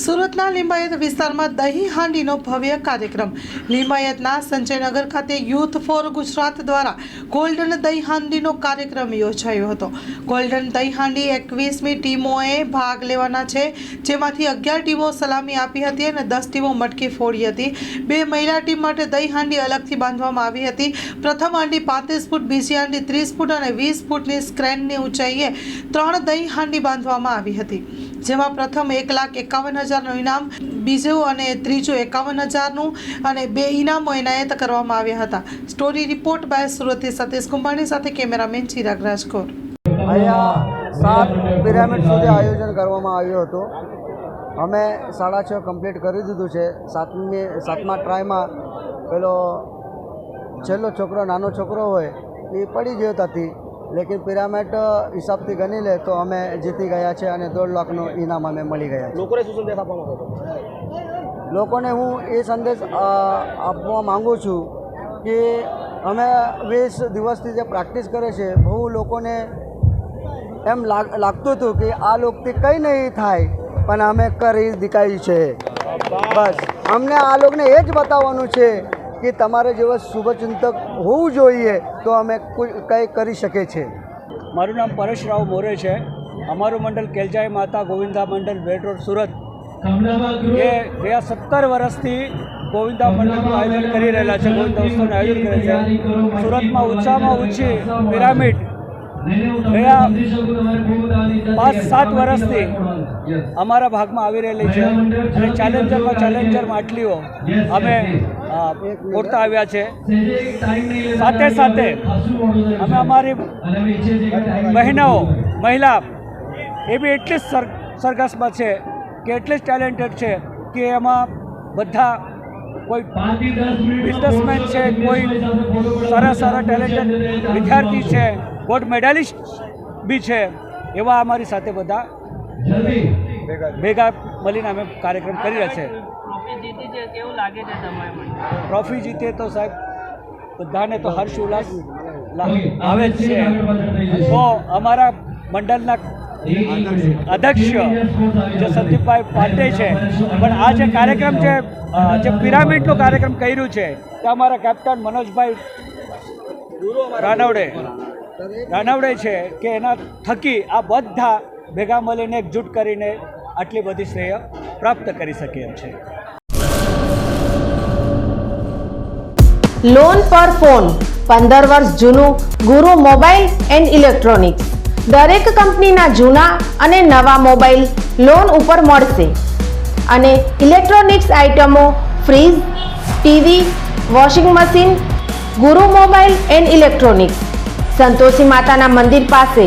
સુરતના લિંબાયત વિસ્તારમાં દહીં હાંડીનો ભવ્ય કાર્યક્રમ. લિંબાયતના સંજયનગર ખાતે યુથ ફોર ગુજરાત દ્વારા ગોલ્ડન દહીં હાંડીનો કાર્યક્રમ યોજાયો હતો. ગોલ્ડન દહીં હાંડી એકવીસમી ટીમોએ ભાગ લેવાના છે, જેમાંથી અગિયાર ટીમો સલામી આપી હતી અને દસ ટીમો મટકી ફોડી હતી. બે મહિલા ટીમ માટે દહીં હાંડી અલગથી બાંધવામાં આવી હતી. પ્રથમ હાંડી પાંત્રીસ ફૂટ, બીજી હાંડી ત્રીસ ફૂટ અને વીસ ફૂટની સ્ક્રેનની ઊંચાઈએ ત્રણ દહીં હાંડી બાંધવામાં આવી હતી. જેમાં પ્રથમ એક લાખ એકાવન હજારનું ઇનામ, બીજું અને ત્રીજું એકાવન હજારનું અને બે ઇનામો એનાયત કરવામાં આવ્યા હતા. સ્ટોરી રિપોર્ટ બાય સુરતથી સતીશ કુંભાણી સાથે કેમેરામેન ચિરાગ રાજકોર અહીંયા સાત પિરામિડ સુધી આયોજન કરવામાં આવ્યું હતું. અમે સાડા છ કમ્પ્લીટ કરી દીધું છે. સાતમી, સાતમા ટ્રાયમાં પેલો છેલ્લો છોકરો, નાનો છોકરો હોય, એ પડી ગયો હતી લેકિન પિરામિડ હિસાબથી ગણી લે તો અમે જીતી ગયા છે અને દોઢ લાખનું ઇનામ અમે મળી ગયા લોકોને શું સંદેશ આપવા માંગો લોકોને હું એ સંદેશ આપવા માગું છું કે અમે વીસ દિવસથી જે પ્રેક્ટિસ કરે છે બહુ લોકોને એમ લાગ લાગતું હતું કે આ લોકથી કંઈ નહીં થાય પણ અમે કરી દેખાડી છે. બસ. અમને આ લોકોને એ જ બતાવવાનું છે કે તમારે જેવા શુભચિંતક હોવું જોઈએ તો અમે કોઈ કંઈ કરી શકીએ છીએ મારું નામ પરેશ રાવ મોરે છે. અમારું મંડળ કેલજાઈ માતા ગોવિંદા મંડળ બેડ રોડ સુરત. એ ગયા સત્તર વર્ષથી ગોવિંદા મંડળનું આયોજન કરી રહેલા છે ગોવિંદા ઉત્સવનું આયોજન કરે છે. સુરતમાં ઓછામાં ઓછી પિરામિડ ગયા પાંચ સાત વર્ષથી અમારા ભાગમાં આવી રહેલી છે. અને ચેલેન્જરમાં ચેલેન્જર માટલીઓ અમે મોડતા આવ્યા છે. સાથે સાથે અમે અમારી બહેનાઓ મહિલા એ બી એટલી જ સર સરઘસમાં છે કે એટલી જ ટેલેન્ટેડ છે કે એમાં બધા કોઈ બિઝનેસમેન છે કોઈ સારા સારા ટેલેન્ટેડ વિદ્યાર્થી છે ગોલ્ડ મેડાલિસ્ટ બી છે એવા અમારી સાથે બધા ભેગા મળીને અમે કાર્યક્રમ કરી રહ્યા છે. ટ્રોફી જીતી છે કેવું લાગે છે તમારે મને ટ્રોફી જીતે તો સાહેબ બધાને તો હર્ષ ઉલ્લાસ આવે જ છે તો અમારા મંડળના અધ્યક્ષ જે સંદીપભાઈ પાંડે છે પણ આ જે કાર્યક્રમ છે જે પિરામિડનો કાર્યક્રમ કર્યું છે તે અમારા કેપ્ટન મનોજભાઈ રાનવડે રાનવડે છે કે એના થકી આ બધા ભેગા મળીને એકજૂટ કરીને આટલી બધી શ્રેય પ્રાપ્ત કરી શકીએ છે લોન પર ફોન પંદર વર્ષ જૂનું ગુરુ મોબાઈલ એન્ડ ઇલેક્ટ્રોનિક્સ. દરેક કંપનીના જૂના અને નવા મોબાઈલ લોન ઉપર મળશે. અને ઇલેક્ટ્રોનિક્સ આઇટમો fridge, TV, washing machine, Guru mobile and electronics. Santoshi માતાના મંદિર પાસે